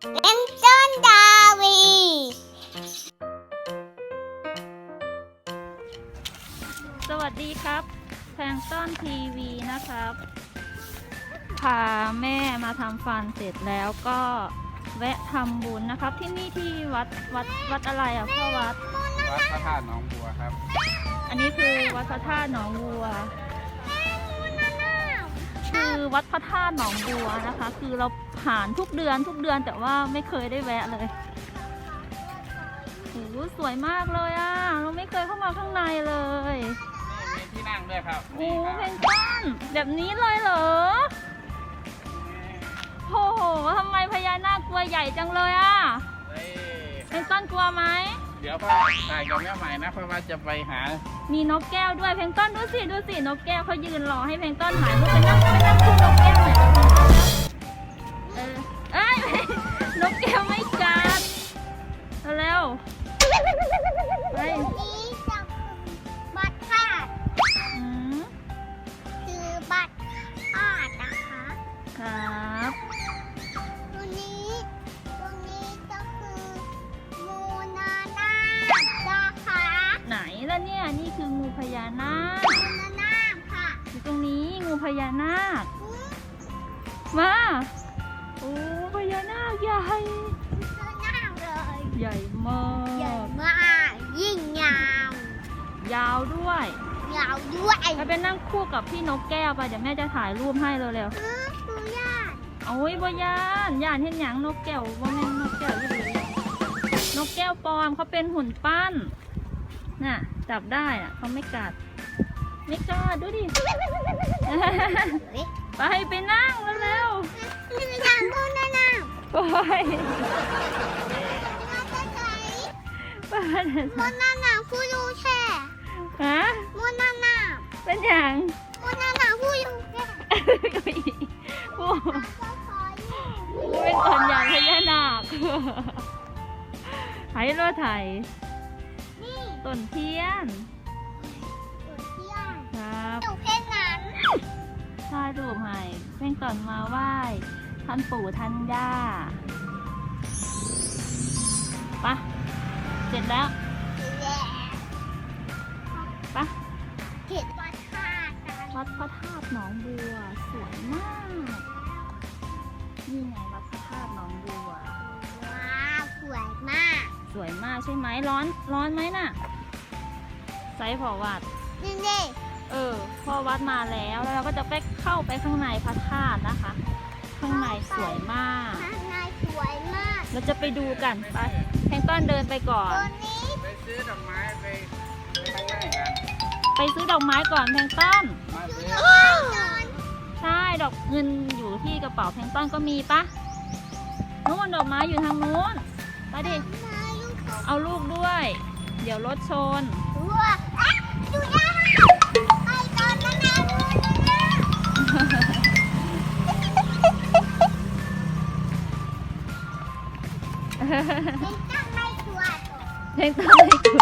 เป็นต้นดาวีสวัสดีครับแพงต้อนทีวีนะครับ พาแม่มาทำฟันเสร็จแล้วก็แวะทำบุญนะครับที่นี่ที่วัดวัดวัดอะไรอะพ่อวัด วัดพระธาตุหนองบัวครับ อันนี้คือวัดพระธาตุหนองบัว คือวัดพระธาตุหนองบัวนะคะ คือเรา ผ่านทุกเดือนทุกเดือนแต่ว่าไม่เคยได้แวะเลยโอ้โหสวยมากเลยอะ เราไม่เคยเข้ามาข้างในเลยมีที่นั่งด้วยครับโอ้นี่ครับเพนกวินแบบนี้เลยเหรอโอ้โหทำไมพญานาคกลัวใหญ่จังเลยอะเฮ้ยเพนกวินกลัวไหมเดี๋ยวพ่อถ่ายกับแม่ใหม่นะเพราะว่าจะไปหา มีนกแก้วด้วยเพนกวินดูสิดูสินกแก้วเขายืนรอให้เพนกวินถ่ายรูปไปนั่งไปนั่งคู่นกแก้วหน่อยเออเอ้ยนก แก้วไม่กัดเร็วๆไปนี้จะบัตรธาตุอืมคือบัตรธาตุนะคะครับตัวนี้ตัวนี้ก็คือมูนานานะคะไหนล่ะเนี่ยนี่คืองูพญานาคมูนานาค่ะอยู่ตรงนี้งูพญานาคอืมมา ใหญ่มาใหญ่ก มากยิ่งยาวยาวด้วย ยาวด้วยไปเป็นนั่งคู่กับพี่นกแก้วไปเดี๋ยวแม่จะถ่ายรูปให้เร็วอืมคือยาติๆโอ้ยบยานยานเห็นหยังนกแก้วว่าแม่นนกแก้วยี่หลีนกแก้วปลอมเขาเป็นหุ่นปั้น น่ะ จับได้อะเขาไม่กัด ไม่กัดดูดิเฮ้ยไปไปนั่งเร็วนี่คือทางมูนานาๆไปมาจะไหน ไปมูนานาผู้ดูแช่ฮะมูนานาเป็นอย่างมูนานาผู้ดูแช่โอ้ก็ขออยู่เป็นตอนอย่างพญานาคไถรถไถนี่ต้นเทียนตัวเที่ยงครับอยู่เพ่งนั้นถ่ายรูปให้เพ่งก่อนมาไหว้ท่านปู่ท่านย่า เสร็จแล้วแย่ไปะเห็ดวัดท่ากันวัดพระธาตุหนองบัว สวยมาก นี่ไงวัดพระธาตุหนองบัว ว้าวสวยมาก สวยมากใช่ไหมร้อนร้อนไหมน่ะไซส์พอวัดนี่นี่เออพอวัดมาแล้วแล้วเราก็จะไปเข้าไปข้างในพระธาตุนะคะ ข้างในสวยมาก ข้างในสวยมาก เราจะไปดูกันไปแพงต้อนเดินไปก่อน ไปซื้อดอกไม้ไปไปข้างในกันไปซื้อดอกไม้ก่อนแพงต้อนมาซื้อใช่ดอกเงินอยู่ที่กระเป๋าแพงต้อนก็มีปะนู้นดอกไม้อยู่ทางนู้นไปดิ เอาลูกด้วย เดี๋ยวรถชน เป็นตั้งไม่ชัวร์ก่อนแพงต้อนไม่กลัว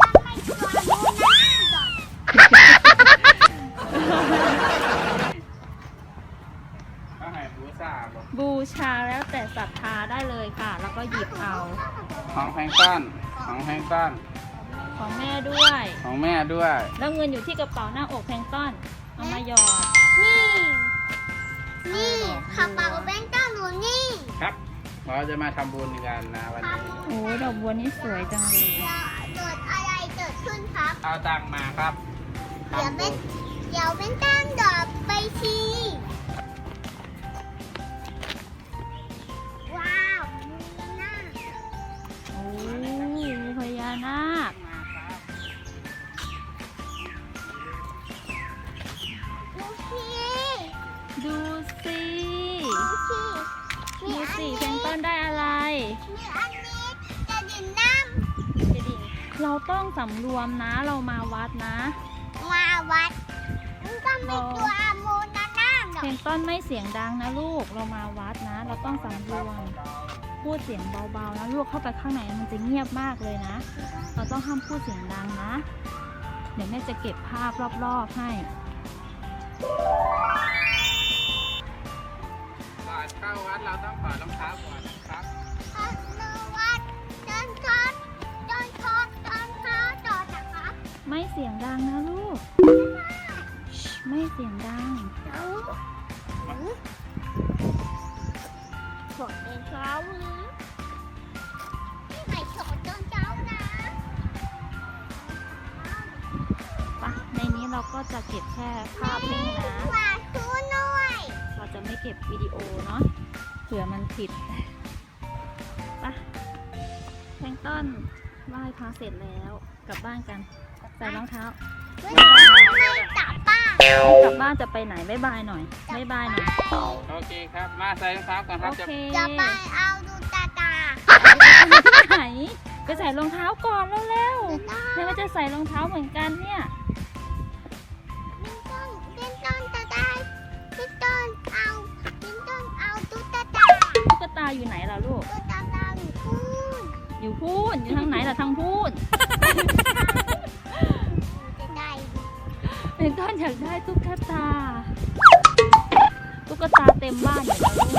ตั้งไม่ชัวร์ดูนะก่อนเขาให้บูซ่าบอกบูชาแล้วแต่ศรัทธาได้เลยค่ะ แล้วก็หยิบเอา ของแพงต้อนของแพงต้อนของแม่ด้วย ของแม่ด้วย แล้วเงินอยู่ที่กระเป๋าหน้าอกแพงต้อนเอามาหยอด นี่ นี่กระเป๋าแบงค์ต้าหนูนี่ ครับ เราจะมาทำบุญกันนะวันนี้โอ้ดอกบัวนี่สวยจังเลยจะเกิดอะไรเกิดขึ้นครับ เอาตังค์มาครับเดี๋ยวทำเป็บุนญเดี๋ยวเป็นตั้งดอกไปทีว้าวมีหน้าโอ้พญานาคดูสิดูสิดูสิ ดูมีอันสินี้แพงต้นได้อะไร มีอันนี้จะดื่มน้กระดิ่งเราต้องสำรวมนะ เรามาวัดนะำมาวัดมันก็มีตัวโมนาน้าหรอเพกลงต้นไม่เสียงดังนะลูก เรามาวัดนะ เราต้องสำรวม พูดเสียงเบาๆนะลูกเข้าไปข้างในมันจะเงียบมากเลยนะ เราต้องห้ามพูดเสียงดังนะ เดี๋ยวแม่จะเก็บภาพรอบๆให้ได้ อนเข้าวัดเราต้องถอดรองเท้าก่อนนะครับพักนวัดเดินทอดเดินทอดเดินเท้าจอดนะครับไม่เสียงดังนะลูกชิไม่เสียงดังถอดเดินเท้านะไม่ถอดเดินเท้านะปะในนี้เราก็จะเก็บแค่ภาพนิ่งนะ จะไม่เก็บวิดีโอเนาะเผื่อมันผิดปะแพงต้นไหว้พระเสร็จแล้วกลับบ้านกัน ใส่รองเท้าไม่กลับบ้านไม่กลับบ้านจะไปไหนบ๊ายบายหน่อยบ๊ายบายหน่อยโอเคครับ มาใส่รองเท้าก่อนครับจะจะไปเอาดูตาตาไหนไปใส่รองเท้าก่อนเร็วเดินหน้าๆแม่ก็จะใส่รองเท้าเหมือนกันเนี่ยากได้ตุ๊กตา ตุ๊กตาเต็มบ้านอยู่แล้วลูก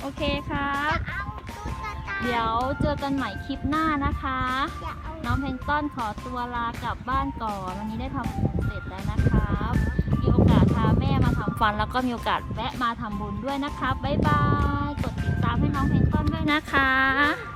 โอเคครับจะเอาดูตาตาเดี๋ยวเจอกันใหม่คลิปหน้านะคะจะเอาน้องเพลงต้นขอตัวลากลับบ้านก่อน วันนี้ได้ทำบุญเสร็จแล้วนะครับ มีโอกาสพาแม่มาทำฟัน แล้วก็มีโอกาสแวะมาทำบุญด้วยนะครับบ๊ายบาย กดติดตามให้น้องเพลงต้นด้วยนะคะ